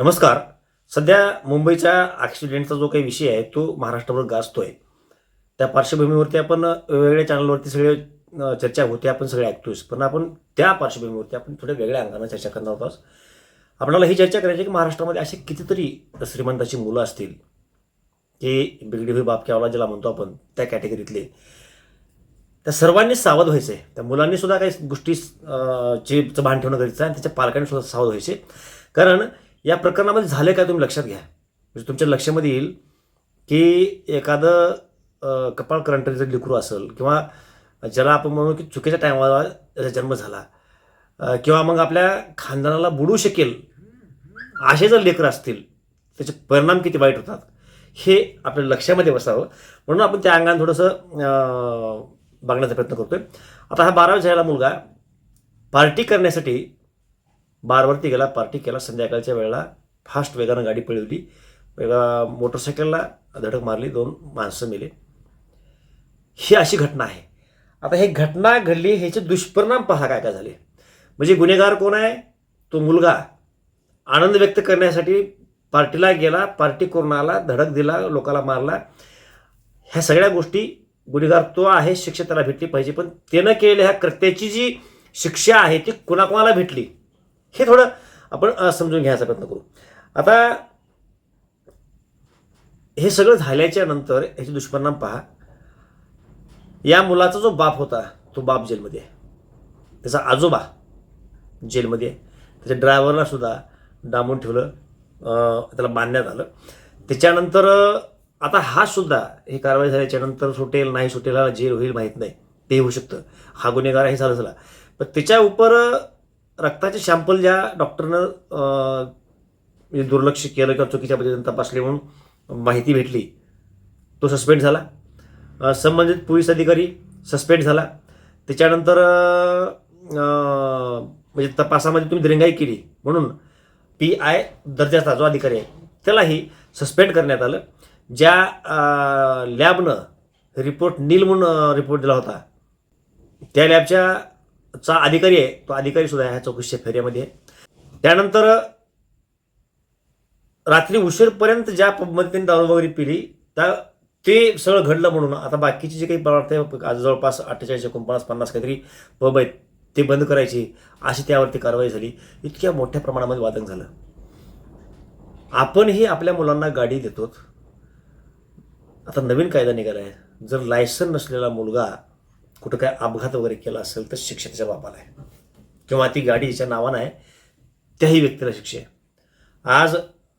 नमस्कार. सध्या मुंबईच्या ॲक्सिडेंटचा जो काही विषय आहे तो महाराष्ट्रावर आहे त्या पार्श्वभूमीवरती आपण वेगवेगळ्या चॅनलवरती सगळे चर्चा होते आपण सगळे ऐकतोयच पण आपण त्या पार्श्वभूमीवरती आपण थोड्या वेगळ्या अंगानं चर्चा करणार आहोत आपल्याला ही चर्चा करायची आहे की महाराष्ट्रामध्ये असे कितीतरी श्रीमंताची मुलं असतील की बिगडी हुई बाप क्या ज्याला म्हणतो आपण त्या कॅटेगरीतले त्या सर्वांनी सावध व्हायचे त्या मुलांनी सुद्धा काही गोष्टी चे भान ठेवणं गरजेचं आहे आणि त्याच्या पालकांनी सुद्धा सावध व्हायचे कारण या प्रकरणामध्ये झालं काय तुम्ही लक्षात घ्या. म्हणजे तुमच्या लक्षामध्ये येईल की एखादं कपाळ करंटचं लेकरू असेल किंवा ज्याला आपण म्हणू की चुकीच्या टायमाला त्याचा जन्म झाला किंवा मग आपल्या खानदानाला बुडू शकेल असे जर लेकरं असतील त्याचे परिणाम किती वाईट होतात हे आपल्या लक्षामध्ये बसावं. म्हणून आपण त्या अंगाने थोडंसं बघण्याचा प्रयत्न करतोय. आता हा बारावी झालेला मुलगा पार्टी करण्यासाठी बारवरती गेला पार्टी केला संध्याकाळच्या वेळेला फास्ट वेगानं गाडी पळवली. वेगळा मोटरसायकलला धडक मारली दोन माणसं मेले. ही अशी घटना आहे. आता हे घटना घडली ह्याचे दुष्परिणाम पहा काय काय झाले. म्हणजे गुन्हेगार कोण आहे? तो मुलगा. आनंद व्यक्त करण्यासाठी पार्टीला गेला पार्टी करून आला धडक दिला लोकाला मारला. ह्या सगळ्या गोष्टी गुन्हेगार तो आहे शिक्षा त्याला भेटली पाहिजे पण त्यानं केलेल्या ह्या कृत्याची जी शिक्षा आहे ती कुणाकुणाला भेटली? हे थोडं आपण समजून घ्यायचा प्रयत्न करू. आता हे सगळं झाल्याच्यानंतर ह्याचे दुष्परिणाम पहा. या मुलाचा जो बाप होता तो बाप जेलमध्ये आहे. त्याचा आजोबा जेलमध्ये आहे. त्याच्या ड्रायव्हरला सुद्धा डांबून ठेवलं त्याला बांधण्यात आलं. त्याच्यानंतर आता हा सुद्धा ही कारवाई झाल्याच्यानंतर सुटेल नाही सुटेल जेल होईल माहीत नाही. ते होऊ शकतं. हा गुन्हेगार हे झालं झाला. पण त्याच्या उपर रक्ताचे शॅम्पल ज्या डॉक्टरनं म्हणजे दुर्लक्ष केलं किंवा चुकीच्या पद्धतीने तपासले म्हणून माहिती भेटली तो सस्पेंड झाला. संबंधित पोलीस अधिकारी सस्पेंड झाला. त्याच्यानंतर म्हणजे तपासामध्ये तुम्ही दिरंगाई केली म्हणून पी आय दर्जाचा जो अधिकारी आहे त्यालाही सस्पेंड करण्यात आलं. ज्या लॅबनं रिपोर्ट नील म्हणून रिपोर्ट दिला होता त्या लॅबच्या चा अधिकारी आहे तो अधिकारी सुद्धा ह्या चौकशीच्या फेऱ्यामध्ये. आहे त्यानंतर रात्री उशीरपर्यंत ज्या पबमध्ये त्यांनी दारू वगैरे पिली त्या ते सगळं घडलं म्हणून. आता बाकीचे जे काही पदार्थ आज जवळपास अठ्ठेचाळीस एकोणपन्नास पन्नास काहीतरी पब आहेत ते बंद करायची. अशी त्यावरती कारवाई झाली. इतक्या मोठ्या प्रमाणामध्ये वादन झालं. आपणही आपल्या मुलांना गाडी देतो आता नवीन कायदा निघाला आहे जर लायसन नसलेला मुलगा कुठं काय अपघात वगैरे केला असेल तर शिक्षा त्याच्या बापाला आहे. किंवा ती गाडी ज्याच्या नावानं आहे त्याही व्यक्तीला शिक्षा आहे. आज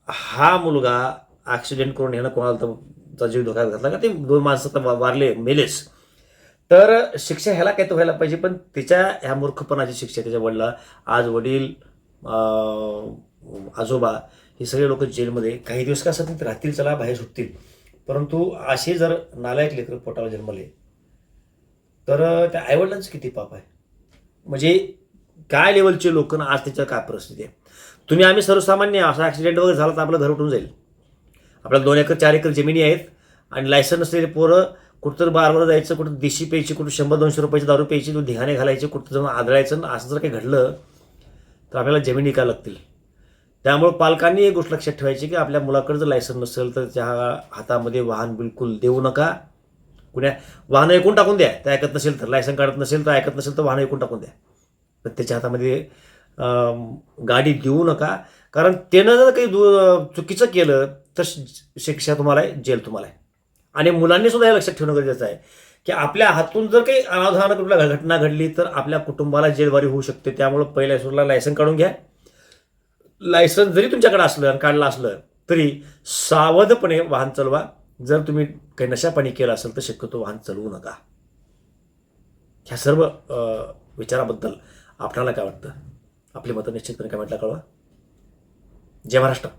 हा मुलगा ॲक्सिडेंट करून ह्यानं कोणाला तर जीव धोक्यात घातला का? ते दोन माणसं तर वा- वारले मेलेच. तर शिक्षा ह्याला काय तर व्हायला पाहिजे पण त्याच्या ह्या मूर्खपणाची शिक्षा त्याच्या वडिला आज वडील आजोबा हे सगळे लोक जेलमध्ये काही दिवस का असत राहतील चला बाहेर सुटतील. परंतु असे जर नालायक लेकर पोटाला जन्मले तर त्या आईवडिलांचं किती पाप आहे? म्हणजे काय लेवलचे लोक ना आज त्याच्या काय परिस्थिती आहे? तुम्ही आम्ही सर्वसामान्य असा ॲक्सिडेंट वगैरे झाला तर आपलं घर उठून जाईल. आपल्याला दोन एकर चार एकर जमिनी आहेत आणि लायसन नसलेले पोरं कुठं तर बारवर जायचं कुठं देशी प्यायची कुठं शंभर दोनशे रुपयाची दारू प्यायची तो धिगाणे घालायचे कुठं जाऊन आदळायचं असं जर काही घडलं तर आपल्याला जमिनी का लागतील. त्यामुळे पालकांनी एक गोष्ट लक्षात ठेवायची की आपल्या मुलाकडे जर लायसन नसेल तर त्या हातामध्ये वाहन बिलकुल देऊ नका. कुण्या वाहनं ऐकून टाकून द्या. ते ऐकत नसेल तर. लायसन काढत नसेल तर ऐकत नसेल तर वाहनं ऐकून टाकून द्या. पण त्याच्या हातामध्ये गाडी देऊ नका. कारण त्यानं जर काही दु चुकीचं केलं तर शि- शिक्षा तुम्हाला आहे जेल तुम्हाला आहे. आणि मुलांनी सुद्धा हे लक्षात ठेवणं गरजेचं आहे की आपल्या हातून जर काही अनावधान कुठल्या घटना घडली तर आपल्या कुटुंबाला जेलबारी होऊ शकते. त्यामुळं पहिल्या सुरूला लायसन काढून घ्या. लायसन जरी तुमच्याकडे असलं आणि काढलं असलं तरी सावधपणे वाहन चालवा. जर तुम्ही काही नशापाणी केलं असेल तर शक्यतो वाहन चालवू नका. ह्या सर्व विचाराबद्दल आपणाला काय वाटतं? आपली मतं निश्चितपणे कमेंटला कळवा. जय महाराष्ट्र.